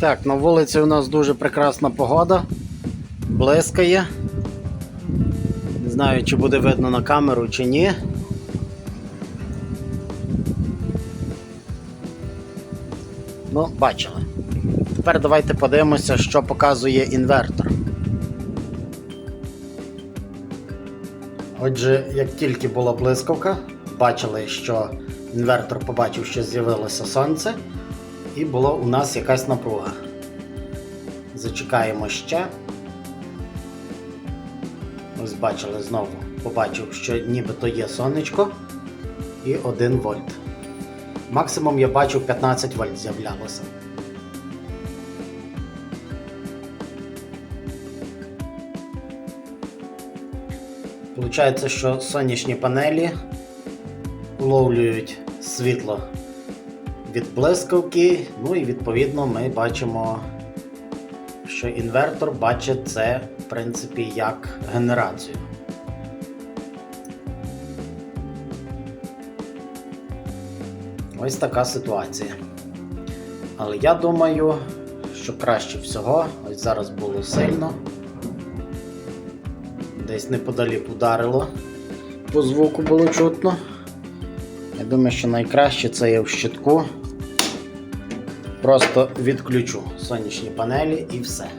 Так, на вулиці у нас дуже прекрасна погода. Блискає. Не знаю, чи буде видно на камеру, чи ні. Ну, бачили. Тепер давайте подивимося, що показує інвертор. Отже, як тільки була блискавка, бачили, що інвертор побачив, що з'явилося сонце, і була у нас якась напруга. Зачекаємо ще. Ось бачили знову, побачив, що нібито є сонечко і 1 вольт. Максимум я бачив 15 вольт з'являлося. Получається, що сонячні панелі уловлюють світло від блискавки, ну і відповідно ми бачимо, що інвертор бачить це в принципі як генерацію. Ось така ситуація. Але я думаю, що краще всього, ось зараз було сильно. Десь неподалік ударило. По звуку було чутно. Я думаю, що найкраще це є в щитку. Просто відключу сонячні панелі і все.